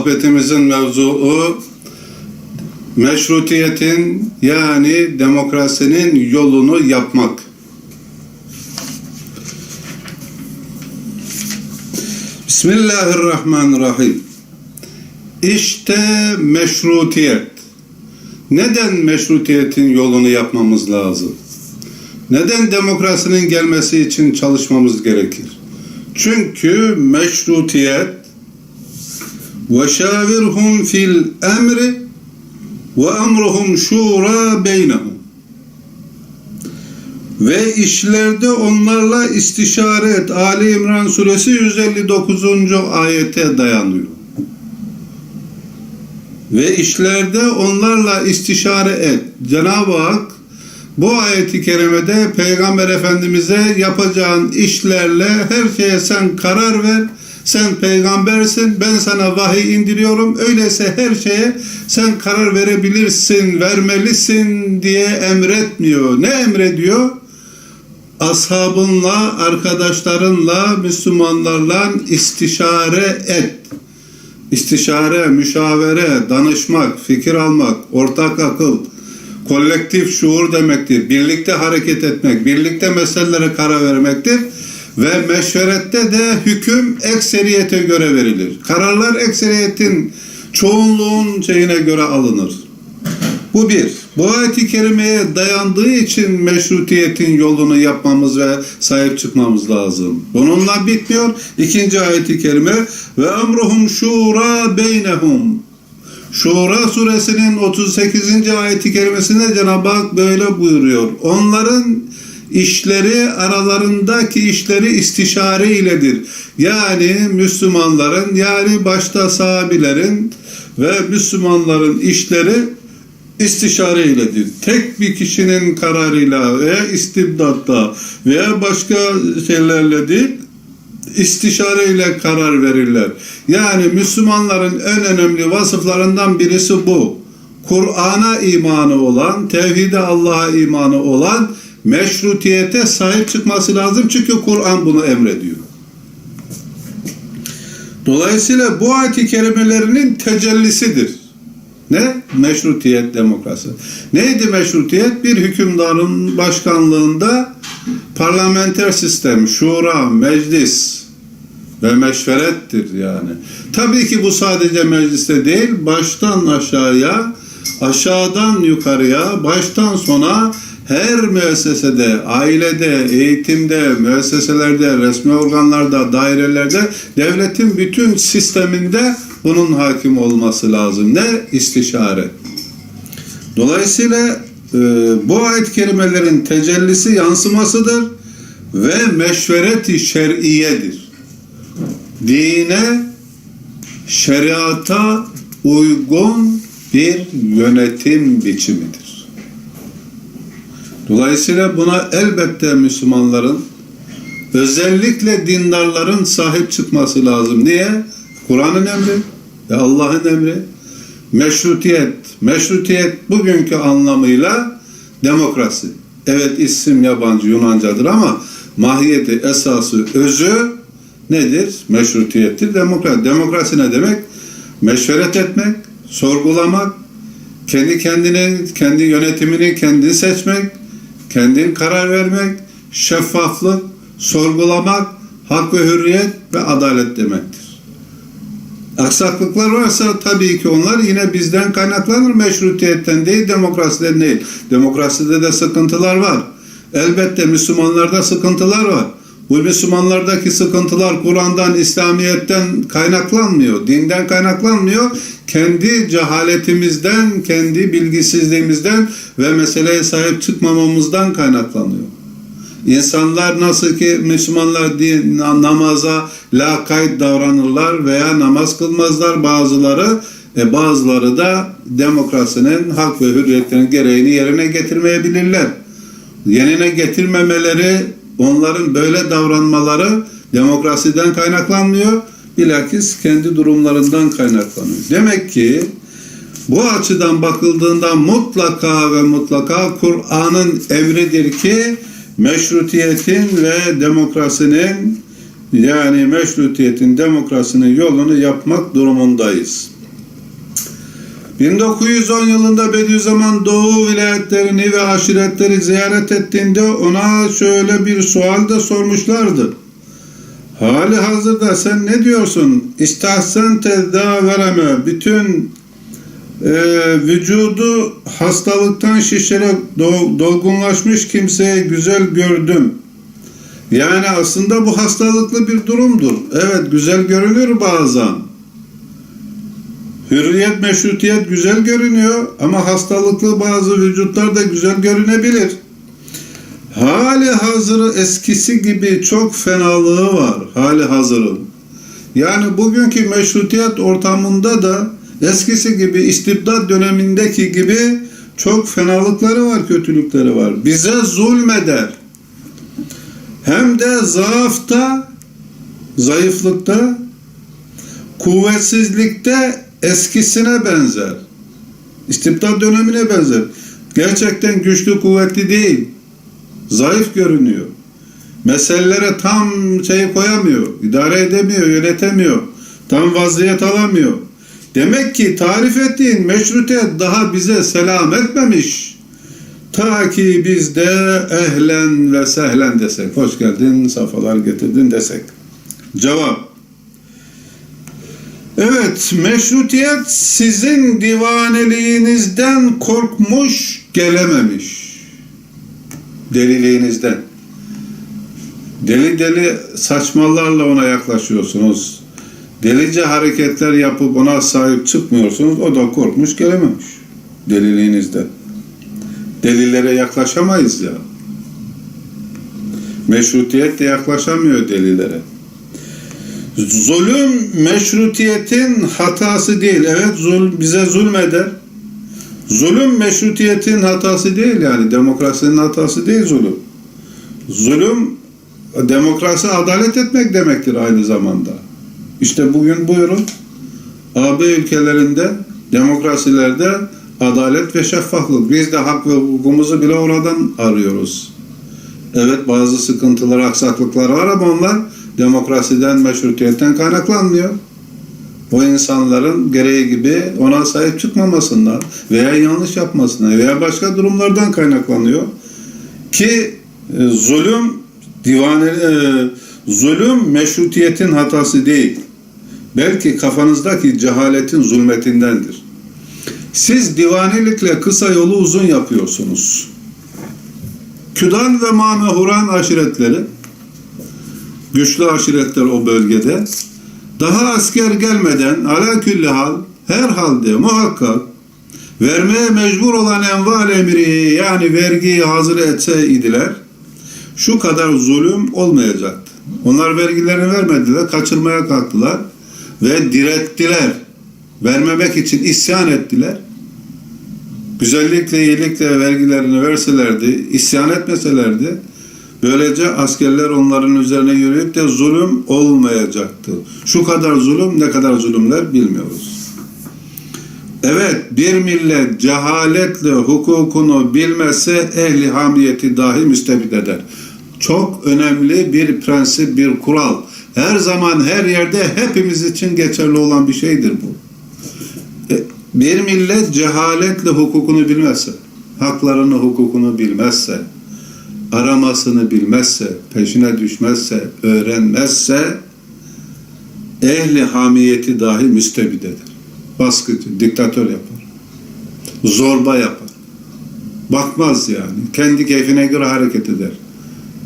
sohbetimizin mevzuu meşrutiyetin yani demokrasinin yolunu yapmak. Bismillahirrahmanirrahim. İşte meşrutiyet. Neden meşrutiyetin yolunu yapmamız lazım? Neden demokrasinin gelmesi için çalışmamız gerekir? Çünkü meşrutiyet fil emri ve emruhum şura beynehum ve işlerde onlarla istişare et. Ali İmran suresi 159. ayete dayanıyor. Ve işlerde onlarla istişare et. Cenab-ı Hak bu ayeti kerimede Peygamber Efendimiz'e yapacağın işlerle her şeye sen karar ver. Sen peygambersin, ben sana vahiy indiriyorum. Öyleyse her şeye sen karar verebilirsin, vermelisin diye emretmiyor. Ne emrediyor? Ashabınla, arkadaşlarınla, Müslümanlarla istişare et. İstişare, müşavere, danışmak, fikir almak, ortak akıl, kolektif şuur demektir. Birlikte hareket etmek, birlikte meselelere karar vermektir. Ve meşverette de hüküm ekseriyete göre verilir. Kararlar ekseriyetin çoğunluğun şeyine göre alınır. Bu bir. Bu ayet-i kerimeye dayandığı için meşrutiyetin yolunu yapmamız ve sahip çıkmamız lazım. Bununla bitmiyor. İkinci ayet-i kerime ve emruhum şura beynehum. Şura suresinin 38. ayet-i kerimesinde Cenab-ı Hak böyle buyuruyor. Onların işleri aralarındaki işleri istişare iledir. Yani Müslümanların yani başta sahabilerin ve Müslümanların işleri istişare iledir. Tek bir kişinin kararıyla veya istibdatta veya başka şeylerle değil istişare ile karar verirler. Yani Müslümanların en önemli vasıflarından birisi bu. Kur'an'a imanı olan, tevhide Allah'a imanı olan meşrutiyete sahip çıkması lazım. Çünkü Kur'an bunu emrediyor. Dolayısıyla bu ayet-i kerimelerinin tecellisidir. Ne? Meşrutiyet demokrasi. Neydi meşrutiyet? Bir hükümdarın başkanlığında parlamenter sistem, şura, meclis ve meşverettir yani. Tabii ki bu sadece mecliste değil, baştan aşağıya, aşağıdan yukarıya, baştan sona her müessesede, ailede, eğitimde, müesseselerde, resmi organlarda, dairelerde, devletin bütün sisteminde bunun hakim olması lazım. Ne? İstişare. Dolayısıyla e, bu ayet kelimelerin tecellisi yansımasıdır ve meşvereti şer'iyedir. Dine, şeriata uygun bir yönetim biçimidir. Dolayısıyla buna elbette Müslümanların özellikle dindarların sahip çıkması lazım. Niye? Kur'an'ın emri ve Allah'ın emri. Meşrutiyet. Meşrutiyet bugünkü anlamıyla demokrasi. Evet isim yabancı Yunancadır ama mahiyeti, esası, özü nedir? Meşrutiyettir. Demokrasi. Demokrasi ne demek? Meşveret etmek, sorgulamak, kendi kendine, kendi yönetimini kendin seçmek, kendin karar vermek, şeffaflık, sorgulamak, hak ve hürriyet ve adalet demektir. Aksaklıklar varsa tabii ki onlar yine bizden kaynaklanır meşrutiyetten değil, demokrasiden değil. Demokraside de sıkıntılar var. Elbette Müslümanlarda sıkıntılar var. Bu Müslümanlardaki sıkıntılar Kur'an'dan, İslamiyet'ten kaynaklanmıyor, dinden kaynaklanmıyor. Kendi cehaletimizden, kendi bilgisizliğimizden ve meseleye sahip çıkmamamızdan kaynaklanıyor. İnsanlar nasıl ki Müslümanlar din, namaza lakayt davranırlar veya namaz kılmazlar bazıları e bazıları da demokrasinin hak ve hürriyetlerin gereğini yerine getirmeyebilirler. Yerine getirmemeleri onların böyle davranmaları demokrasiden kaynaklanmıyor. Bilakis kendi durumlarından kaynaklanıyor. Demek ki bu açıdan bakıldığında mutlaka ve mutlaka Kur'an'ın emridir ki meşrutiyetin ve demokrasinin yani meşrutiyetin, demokrasinin yolunu yapmak durumundayız. 1910 yılında Bediüzzaman Doğu vilayetlerini ve aşiretleri ziyaret ettiğinde ona şöyle bir sual da sormuşlardı. Hali hazırda sen ne diyorsun? İstahsen tezda vereme. Bütün e, vücudu hastalıktan şişerek do- dolgunlaşmış kimseye güzel gördüm. Yani aslında bu hastalıklı bir durumdur. Evet güzel görünür bazen. Hürriyet, meşrutiyet güzel görünüyor ama hastalıklı bazı vücutlar da güzel görünebilir. Hali hazırı eskisi gibi çok fenalığı var hali hazırın. Yani bugünkü meşrutiyet ortamında da eskisi gibi istibdat dönemindeki gibi çok fenalıkları var, kötülükleri var. Bize zulmeder. Hem de zaafta, zayıflıkta, kuvvetsizlikte eskisine benzer. İstibdat dönemine benzer. Gerçekten güçlü, kuvvetli değil. Zayıf görünüyor. Meselelere tam şey koyamıyor. idare edemiyor, yönetemiyor. Tam vaziyet alamıyor. Demek ki tarif ettiğin meşrutiyet daha bize selam etmemiş. Ta ki biz de ehlen ve sehlen desek. Hoş geldin, safalar getirdin desek. Cevap. Evet, meşrutiyet sizin divaneliğinizden korkmuş, gelememiş. Deliliğinizden. Deli deli saçmalarla ona yaklaşıyorsunuz. Delice hareketler yapıp ona sahip çıkmıyorsunuz. O da korkmuş, gelememiş. Deliliğinizden. Delilere yaklaşamayız ya. Meşrutiyet de yaklaşamıyor delilere. Zulüm meşrutiyetin hatası değil. Evet zul, bize zulmeder. Zulüm meşrutiyetin hatası değil yani. Demokrasinin hatası değil zulüm. Zulüm demokrasi adalet etmek demektir aynı zamanda. İşte bugün buyurun AB ülkelerinde demokrasilerde adalet ve şeffaflık. Biz de hak ve hukukumuzu bile oradan arıyoruz. Evet bazı sıkıntılar, aksaklıklar var ama onlar demokrasiden, meşrutiyetten kaynaklanmıyor. O insanların gereği gibi ona sahip çıkmamasından veya yanlış yapmasından veya başka durumlardan kaynaklanıyor. Ki e, zulüm divane e, zulüm meşrutiyetin hatası değil. Belki kafanızdaki cehaletin zulmetindendir. Siz divanelikle kısa yolu uzun yapıyorsunuz. Küdan ve Mamehuran aşiretleri güçlü aşiretler o bölgede daha asker gelmeden ala külli hal her halde muhakkak vermeye mecbur olan enval emri yani vergiyi hazır etse idiler şu kadar zulüm olmayacaktı. Onlar vergilerini vermediler, kaçırmaya kalktılar ve direttiler. Vermemek için isyan ettiler. Güzellikle, iyilikle vergilerini verselerdi, isyan etmeselerdi, böylece askerler onların üzerine yürüyüp de zulüm olmayacaktı. Şu kadar zulüm, ne kadar zulümler bilmiyoruz. Evet, bir millet cehaletle hukukunu bilmezse ehli hamiyeti dahi müstebit eder. Çok önemli bir prensip, bir kural. Her zaman, her yerde hepimiz için geçerli olan bir şeydir bu. E, Bir millet cehaletle hukukunu bilmezse, haklarını, hukukunu bilmezse, aramasını bilmezse, peşine düşmezse, öğrenmezse, ehli hamiyeti dahi müstebit eder. Baskıcı, diktatör yapar. Zorba yapar. Bakmaz yani. Kendi keyfine göre hareket eder.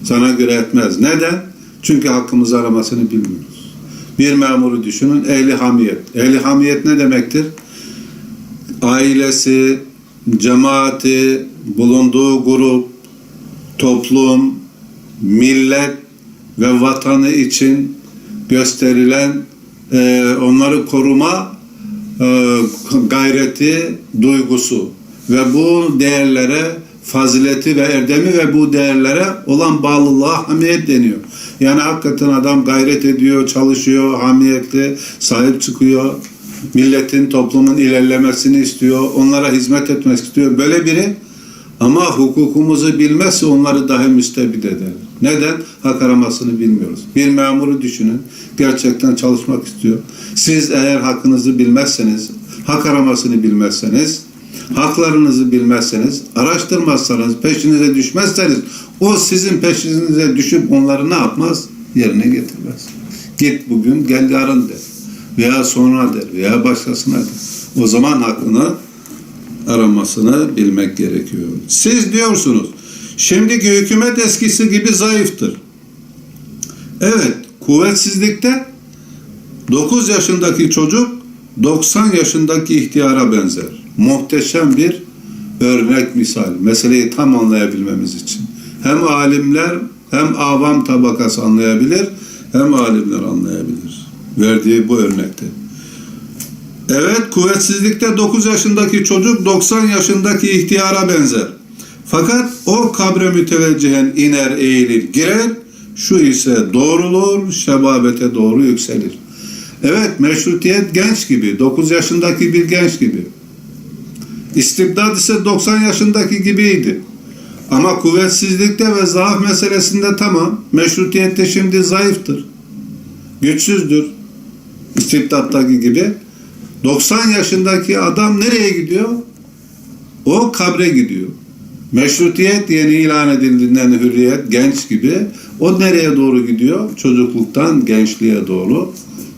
Sana göre etmez. Neden? Çünkü hakkımızı aramasını bilmiyoruz. Bir memuru düşünün. Ehli hamiyet. Ehli hamiyet ne demektir? Ailesi, cemaati, bulunduğu grup, toplum, millet ve vatanı için gösterilen e, onları koruma e, gayreti, duygusu ve bu değerlere fazileti ve erdemi ve bu değerlere olan bağlılığa hamiyet deniyor. Yani hakikaten adam gayret ediyor, çalışıyor, hamiyetli, sahip çıkıyor. Milletin, toplumun ilerlemesini istiyor, onlara hizmet etmek istiyor. Böyle biri ama hukukumuzu bilmezse onları dahi müstebit eder. Neden? Hak aramasını bilmiyoruz. Bir memuru düşünün. Gerçekten çalışmak istiyor. Siz eğer hakkınızı bilmezseniz, hak aramasını bilmezseniz, haklarınızı bilmezseniz, araştırmazsanız, peşinize düşmezseniz, o sizin peşinize düşüp onları ne yapmaz? Yerine getirmez. Git bugün, gel yarın der. Veya sonra der, veya başkasına der. O zaman hakkını aramasını bilmek gerekiyor. Siz diyorsunuz, şimdiki hükümet eskisi gibi zayıftır. Evet, kuvvetsizlikte 9 yaşındaki çocuk 90 yaşındaki ihtiyara benzer. Muhteşem bir örnek misal. Meseleyi tam anlayabilmemiz için. Hem alimler hem avam tabakası anlayabilir hem alimler anlayabilir. Verdiği bu örnekte. Evet kuvvetsizlikte 9 yaşındaki çocuk 90 yaşındaki ihtiyara benzer. Fakat o kabre müteveccihen iner eğilir girer, şu ise doğrulur, şebabete doğru yükselir. Evet meşrutiyet genç gibi, 9 yaşındaki bir genç gibi. İstibdad ise 90 yaşındaki gibiydi. Ama kuvvetsizlikte ve zaaf meselesinde tamam, meşrutiyette şimdi zayıftır. Güçsüzdür. İstibdattaki gibi. 90 yaşındaki adam nereye gidiyor? O kabre gidiyor. Meşrutiyet yeni ilan edildiğinden hürriyet genç gibi. O nereye doğru gidiyor? Çocukluktan gençliğe doğru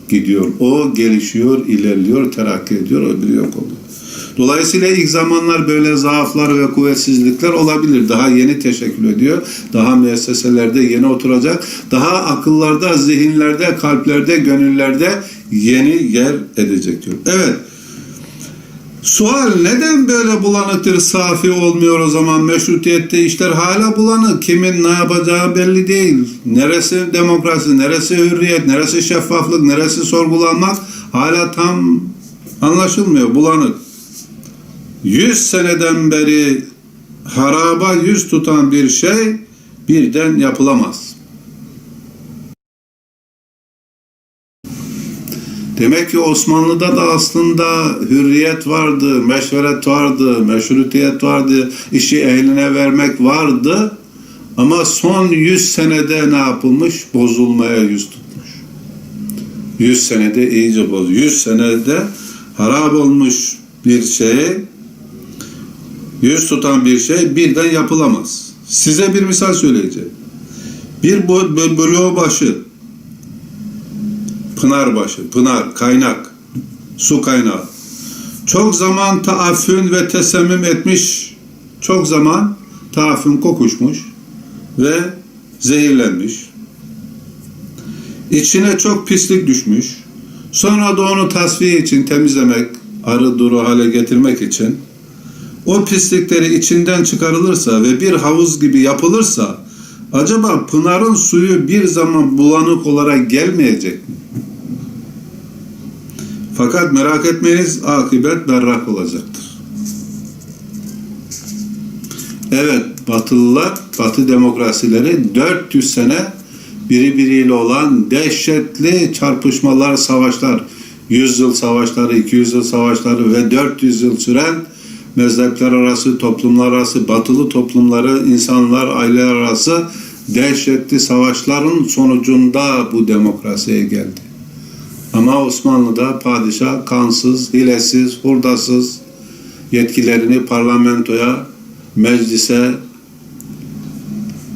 gidiyor. O gelişiyor, ilerliyor, terakki ediyor, öbürü yok oluyor. Dolayısıyla ilk zamanlar böyle zaaflar ve kuvvetsizlikler olabilir. Daha yeni teşekkül ediyor. Daha müesseselerde yeni oturacak. Daha akıllarda, zihinlerde, kalplerde, gönüllerde yeni yer edecek diyor. Evet. Sual neden böyle bulanıktır, safi olmuyor o zaman meşrutiyette işler hala bulanık. Kimin ne yapacağı belli değil. Neresi demokrasi, neresi hürriyet, neresi şeffaflık, neresi sorgulanmak hala tam anlaşılmıyor, bulanık. 100 seneden beri haraba yüz tutan bir şey birden yapılamaz. Demek ki Osmanlı'da da aslında hürriyet vardı, meşveret vardı, meşrutiyet vardı, işi ehline vermek vardı. Ama son 100 senede ne yapılmış? Bozulmaya yüz tutmuş. 100 senede iyice boz. 100 senede harap olmuş bir şey, yüz tutan bir şey birden yapılamaz. Size bir misal söyleyeceğim. Bir bölüğü başı, pınar başı, pınar, kaynak, su kaynağı. Çok zaman taaffün ve tesemmüm etmiş, çok zaman taaffün kokuşmuş ve zehirlenmiş. İçine çok pislik düşmüş. Sonra da onu tasfiye için temizlemek, arı duru hale getirmek için o pislikleri içinden çıkarılırsa ve bir havuz gibi yapılırsa acaba pınarın suyu bir zaman bulanık olarak gelmeyecek mi? Fakat merak etmeyiniz akıbet berrak olacaktır. Evet Batılılar, Batı demokrasileri 400 sene birbiriyle olan dehşetli çarpışmalar, savaşlar, 100 yıl savaşları, 200 yıl savaşları ve 400 yıl süren mezhepler arası, toplumlar arası, batılı toplumları, insanlar, aileler arası dehşetli savaşların sonucunda bu demokrasiye geldi. Ama Osmanlı'da padişah kansız, hilesiz, hurdasız yetkilerini parlamentoya, meclise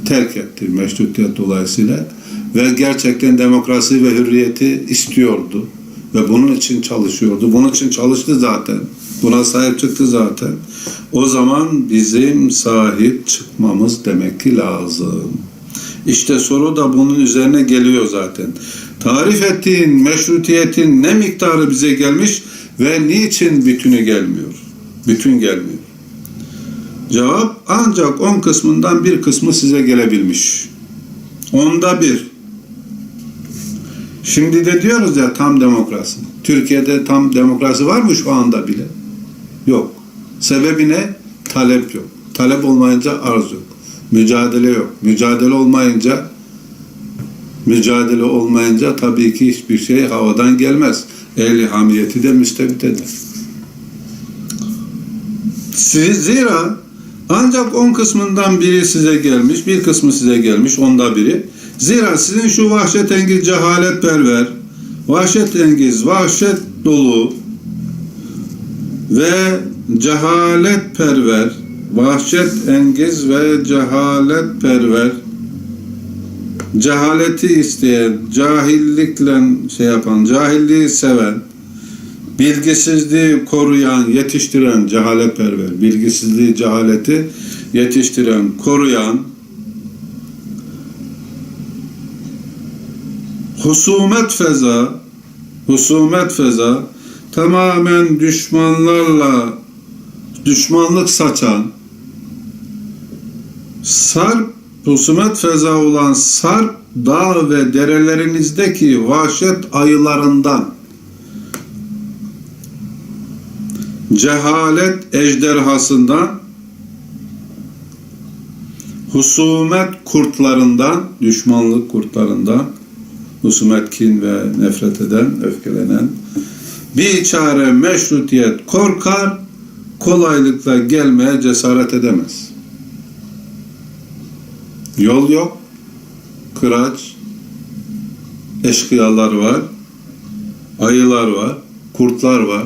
terk etti meşrutiyet dolayısıyla ve gerçekten demokrasi ve hürriyeti istiyordu ve bunun için çalışıyordu. Bunun için çalıştı zaten. Buna sahip çıktı zaten. O zaman bizim sahip çıkmamız demek ki lazım. İşte soru da bunun üzerine geliyor zaten. Tarif ettiğin meşrutiyetin ne miktarı bize gelmiş ve niçin bütünü gelmiyor? Bütün gelmiyor. Cevap ancak on kısmından bir kısmı size gelebilmiş. Onda bir. Şimdi de diyoruz ya tam demokrasi. Türkiye'de tam demokrasi var mı şu anda bile? Yok. Sebebi ne? Talep yok. Talep olmayınca arz yok. Mücadele yok. Mücadele olmayınca mücadele olmayınca tabii ki hiçbir şey havadan gelmez. Ehli hamiyeti de müstebit eder. Zira Ancak on kısmından biri size gelmiş, bir kısmı size gelmiş, onda biri. Zira sizin şu vahşetengiz cehaletperver, vahşetengiz, vahşet dolu ve cehaletperver, vahşet engiz ve cehaletperver, cehaleti isteyen, cahillikle şey yapan, cahilliği seven, bilgisizliği koruyan, yetiştiren cehaletperver, bilgisizliği, cehaleti yetiştiren, koruyan, husumet feza, husumet feza, tamamen düşmanlarla düşmanlık saçan, sarp, husumet feza olan sarp dağ ve derelerinizdeki vahşet ayılarından, cehalet ejderhasından, husumet kurtlarından, düşmanlık kurtlarından, husumet kin ve nefret eden, öfkelenen, bir çare meşrutiyet korkar, kolaylıkla gelmeye cesaret edemez. Yol yok, kıraç, eşkıyalar var, ayılar var, kurtlar var.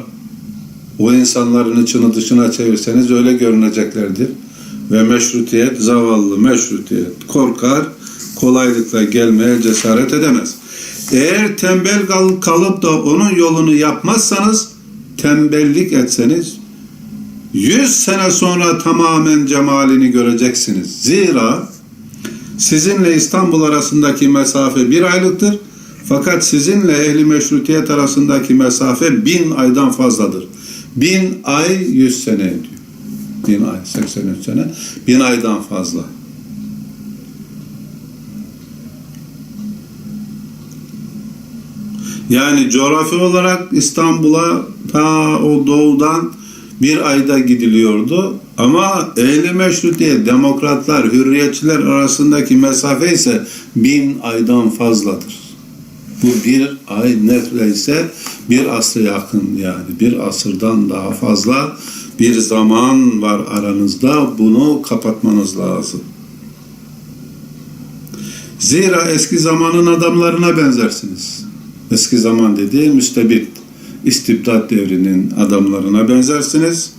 O insanların içini dışına çevirseniz öyle görüneceklerdir. Ve meşrutiyet, zavallı meşrutiyet korkar, kolaylıkla gelmeye cesaret edemez. Eğer tembel kal- kalıp da onun yolunu yapmazsanız, tembellik etseniz, yüz sene sonra tamamen cemalini göreceksiniz. Zira sizinle İstanbul arasındaki mesafe bir aylıktır. Fakat sizinle ehli meşrutiyet arasındaki mesafe bin aydan fazladır. Bin ay yüz sene ediyor. Bin ay, 83 sene. Bin aydan fazla. Yani coğrafi olarak İstanbul'a ta o doğudan bir ayda gidiliyordu. Ama ehli meşrutiyet, demokratlar, hürriyetçiler arasındaki mesafe ise bin aydan fazladır. Bu bir ay neredeyse bir asra yakın yani bir asırdan daha fazla bir zaman var aranızda bunu kapatmanız lazım. Zira eski zamanın adamlarına benzersiniz. Eski zaman dediği müstebit, istibdat devrinin adamlarına benzersiniz.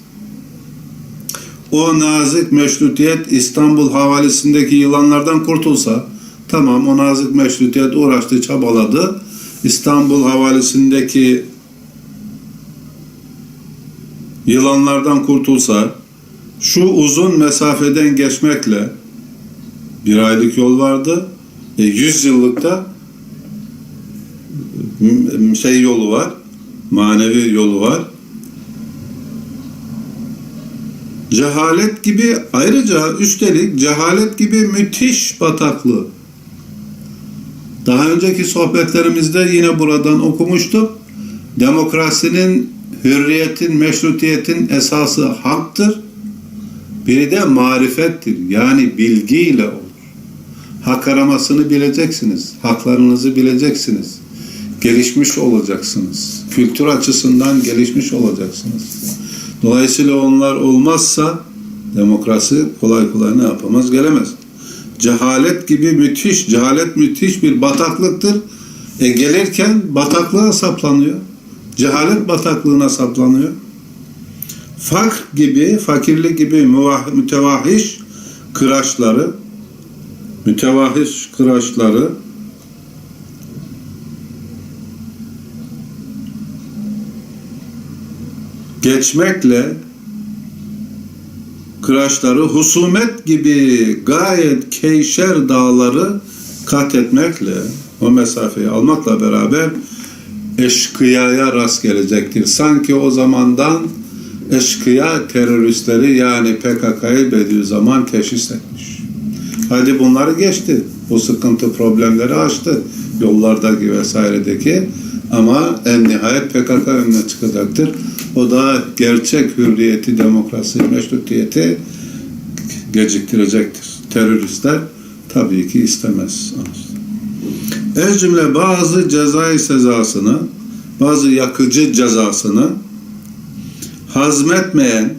O nazik meşrutiyet İstanbul havalisindeki yılanlardan kurtulsa, tamam o nazik meşrutiyet uğraştı, çabaladı. İstanbul havalisindeki yılanlardan kurtulsa, şu uzun mesafeden geçmekle bir aylık yol vardı. E, 100 yıllıkta şey yolu var, manevi yolu var. Cehalet gibi ayrıca üstelik cehalet gibi müthiş bataklığı. Daha önceki sohbetlerimizde yine buradan okumuştuk. Demokrasinin, hürriyetin, meşrutiyetin esası haktır. Biri de marifettir. Yani bilgiyle olur. Hak aramasını bileceksiniz. Haklarınızı bileceksiniz. Gelişmiş olacaksınız. Kültür açısından gelişmiş olacaksınız. Dolayısıyla onlar olmazsa demokrasi kolay kolay ne yapamaz? Gelemez. Cehalet gibi müthiş, cehalet müthiş bir bataklıktır. E gelirken bataklığa saplanıyor. Cehalet bataklığına saplanıyor. Fakr gibi, fakirlik gibi mütevahiş kıraçları, mütevahiş kıraçları geçmekle kıraçları husumet gibi gayet keyşer dağları kat etmekle o mesafeyi almakla beraber eşkıyaya rast gelecektir. Sanki o zamandan eşkıya teröristleri yani PKK'yı Bediüzzaman teşhis etmiş. Hadi bunları geçti. Bu sıkıntı problemleri aştı. Yollardaki vesairedeki ama en nihayet PKK önüne çıkacaktır. O da gerçek hürriyeti, demokrasi, meşrutiyeti geciktirecektir. Teröristler tabii ki istemez. Ez cümle bazı cezai sezasını, bazı yakıcı cezasını hazmetmeyen,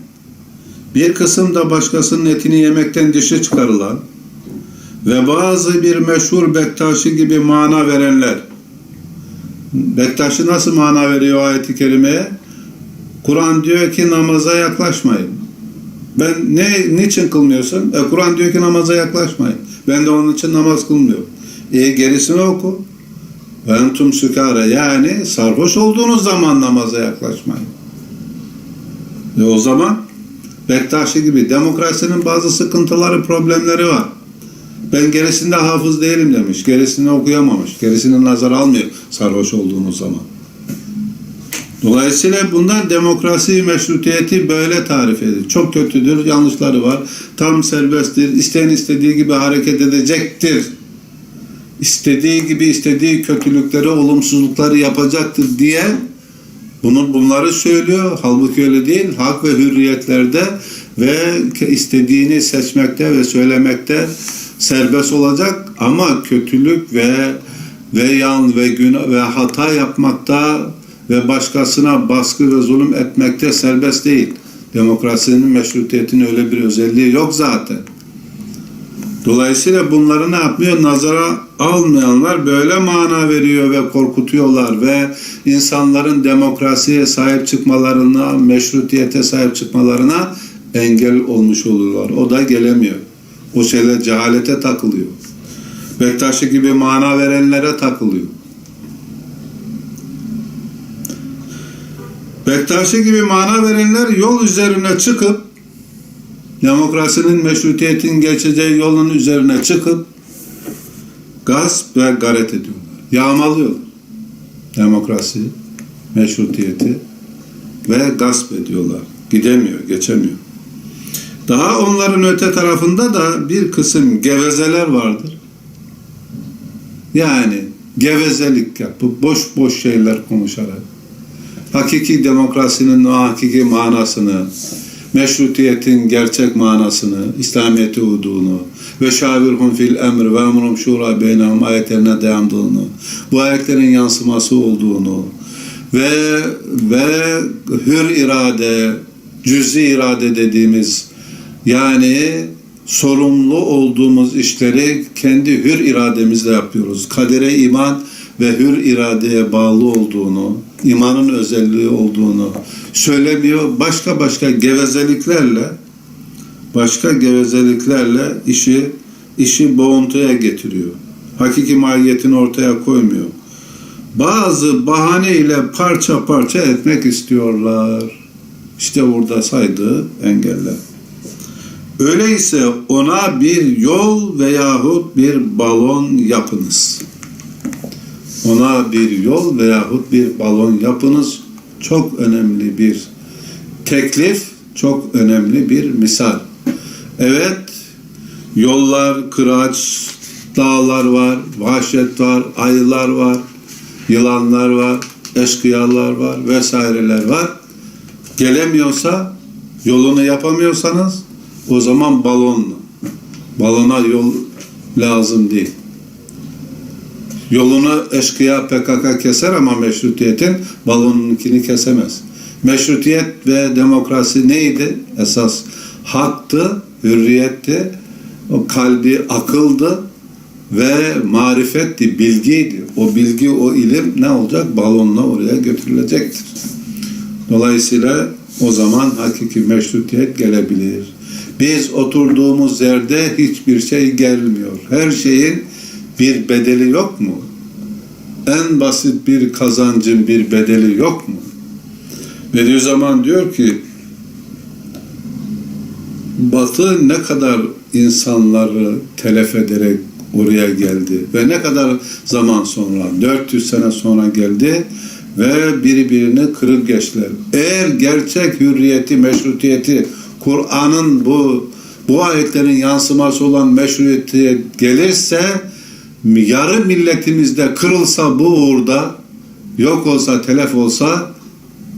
Bir kısım da başkasının etini yemekten dişi çıkarılan ve bazı bir meşhur Bektaşi gibi mana verenler. Bektaşi nasıl mana veriyor ayeti kerimeye? Kur'an diyor ki namaza yaklaşmayın. Ben ne niçin kılmıyorsun? E, Kur'an diyor ki namaza yaklaşmayın. Ben de onun için namaz kılmıyorum. E gerisini oku. Ve entum sükare yani sarhoş olduğunuz zaman namaza yaklaşmayın. E o zaman Bektaşi gibi demokrasinin bazı sıkıntıları, problemleri var. Ben gerisinde hafız değilim demiş. Gerisini okuyamamış. Gerisini nazar almıyor sarhoş olduğunuz zaman. Dolayısıyla bunlar demokrasi meşrutiyeti böyle tarif edilir. Çok kötüdür, yanlışları var. Tam serbesttir, isteyen istediği gibi hareket edecektir. İstediği gibi istediği kötülükleri, olumsuzlukları yapacaktır diye bunu bunları söylüyor. Halbuki öyle değil. Hak ve hürriyetlerde ve istediğini seçmekte ve söylemekte serbest olacak ama kötülük ve ve yan ve günah ve hata yapmakta ve başkasına baskı ve zulüm etmekte serbest değil. Demokrasinin meşrutiyetinin öyle bir özelliği yok zaten. Dolayısıyla bunları ne yapmıyor? Nazara almayanlar böyle mana veriyor ve korkutuyorlar ve insanların demokrasiye sahip çıkmalarına, meşrutiyete sahip çıkmalarına engel olmuş oluyorlar. O da gelemiyor. O şeyler cehalete takılıyor. Bektaşi gibi mana verenlere takılıyor. Bektaşi gibi mana verenler yol üzerine çıkıp demokrasinin meşrutiyetin geçeceği yolun üzerine çıkıp gasp ve garet ediyorlar. Yağmalıyorlar. Demokrasi, meşrutiyeti ve gasp ediyorlar. Gidemiyor, geçemiyor. Daha onların öte tarafında da bir kısım gevezeler vardır. Yani gevezelik yapıp boş boş şeyler konuşarak hakiki demokrasinin o hakiki manasını, meşrutiyetin gerçek manasını, İslamiyet'i uyduğunu ve şavirhum fil emr ve emrum şura beynehum ayetlerine dayandığını, bu ayetlerin yansıması olduğunu ve ve hür irade, cüzi irade dediğimiz yani sorumlu olduğumuz işleri kendi hür irademizle yapıyoruz. Kadere iman ve hür iradeye bağlı olduğunu, imanın özelliği olduğunu söylemiyor. Başka başka gevezeliklerle başka gevezeliklerle işi işi boğuntuya getiriyor. Hakiki mahiyetini ortaya koymuyor. Bazı bahane ile parça parça etmek istiyorlar. İşte burada saydığı engeller. Öyleyse ona bir yol veyahut bir balon yapınız. Ona bir yol veyahut bir balon yapınız. Çok önemli bir teklif, çok önemli bir misal. Evet, yollar, kıraç, dağlar var, vahşet var, ayılar var, yılanlar var, eşkıyalar var vesaireler var. Gelemiyorsa, yolunu yapamıyorsanız o zaman balonla. Balona yol lazım değil. Yolunu eşkıya PKK keser ama meşrutiyetin balonunkini kesemez. Meşrutiyet ve demokrasi neydi? Esas haktı, hürriyetti, o kalbi akıldı ve marifetti, bilgiydi. O bilgi, o ilim ne olacak? Balonla oraya götürülecektir. Dolayısıyla o zaman hakiki meşrutiyet gelebilir. Biz oturduğumuz yerde hiçbir şey gelmiyor. Her şeyin bir bedeli yok mu? En basit bir kazancın bir bedeli yok mu? Bediüzzaman diyor ki Batı ne kadar insanları telef ederek oraya geldi ve ne kadar zaman sonra 400 sene sonra geldi ve birbirini kırıp geçtiler. Eğer gerçek hürriyeti, meşrutiyeti Kur'an'ın bu bu ayetlerin yansıması olan meşruiyeti gelirse yarı milletimizde kırılsa bu uğurda yok olsa telef olsa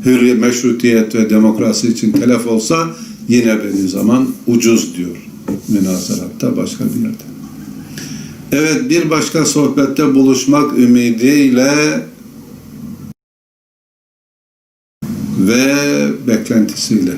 hürriyet, meşrutiyet ve demokrasi için telef olsa yine benim zaman ucuz diyor münazaratta başka bir yerde. Evet bir başka sohbette buluşmak ümidiyle ve beklentisiyle.